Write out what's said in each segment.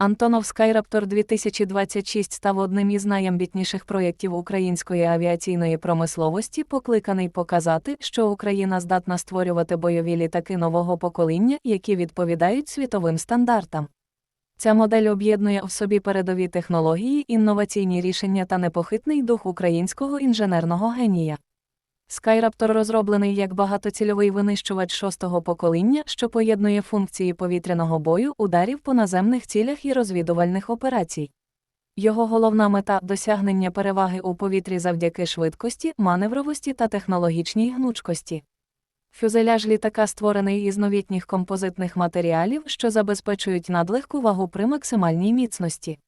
Антонов Skyraptor 2026 став одним із найамбітніших проєктів української авіаційної промисловості, покликаний показати, що Україна здатна створювати бойові літаки нового покоління, які відповідають світовим стандартам. Ця модель об'єднує в собі передові технології, інноваційні рішення та непохитний дух українського інженерного генія. Skyraptor розроблений як багатоцільовий винищувач шостого покоління, що поєднує функції повітряного бою, ударів по наземних цілях і розвідувальних операцій. Його головна мета досягнення переваги у повітрі завдяки швидкості, маневровості та технологічній гнучкості. Фюзеляж літака створений із новітніх композитних матеріалів, що забезпечують надлегку вагу при максимальній міцності.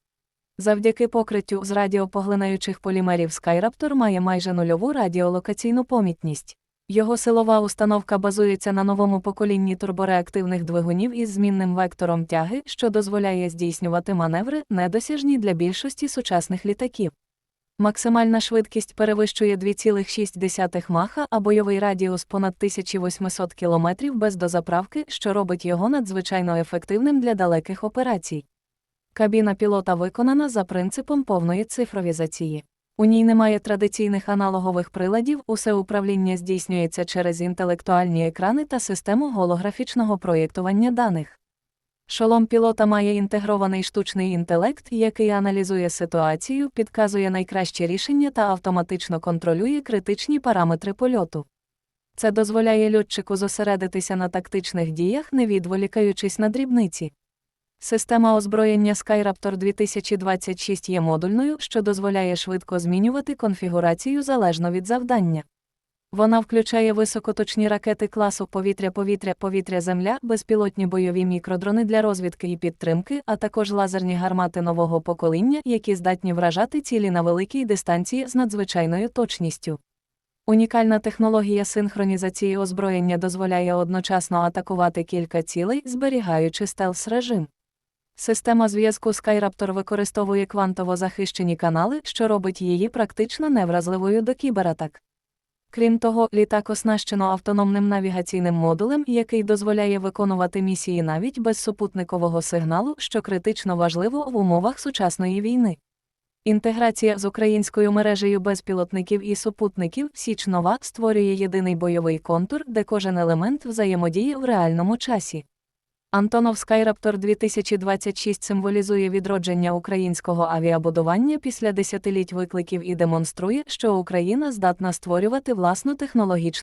Завдяки покриттю з радіопоглинаючих полімерів Skyraptor має майже нульову радіолокаційну помітність. Його силова установка базується на новому поколінні турбореактивних двигунів із змінним вектором тяги, що дозволяє здійснювати маневри, недосяжні для більшості сучасних літаків. Максимальна швидкість перевищує 2,6 маха, а бойовий радіус понад 1800 км без дозаправки, що робить його надзвичайно ефективним для далеких операцій. Кабіна пілота виконана за принципом повної цифровізації. У ній немає традиційних аналогових приладів, усе управління здійснюється через інтелектуальні екрани та систему голографічного проєктування даних. Шолом пілота має інтегрований штучний інтелект, який аналізує ситуацію, підказує найкращі рішення та автоматично контролює критичні параметри польоту. Це дозволяє льотчику зосередитися на тактичних діях, не відволікаючись на дрібниці. Система озброєння Skyraptor 2026 є модульною, що дозволяє швидко змінювати конфігурацію залежно від завдання. Вона включає високоточні ракети класу повітря-повітря, повітря-земля, безпілотні бойові мікродрони для розвідки і підтримки, а також лазерні гармати нового покоління, які здатні вражати цілі на великій дистанції з надзвичайною точністю. Унікальна технологія синхронізації озброєння дозволяє одночасно атакувати кілька цілей, зберігаючи стелс режим. Система зв'язку Skyraptor використовує квантово захищені канали, що робить її практично невразливою до кібератак. Крім того, літак оснащено автономним навігаційним модулем, який дозволяє виконувати місії навіть без супутникового сигналу, що критично важливо в умовах сучасної війни. Інтеграція з українською мережею безпілотників і супутників Січ Нова створює єдиний бойовий контур, де кожен елемент взаємодіє в реальному часі. Антонов Skyraptor 2026 символізує відродження українського авіабудування після десятиліть викликів і демонструє, що Україна здатна створювати власну технологічну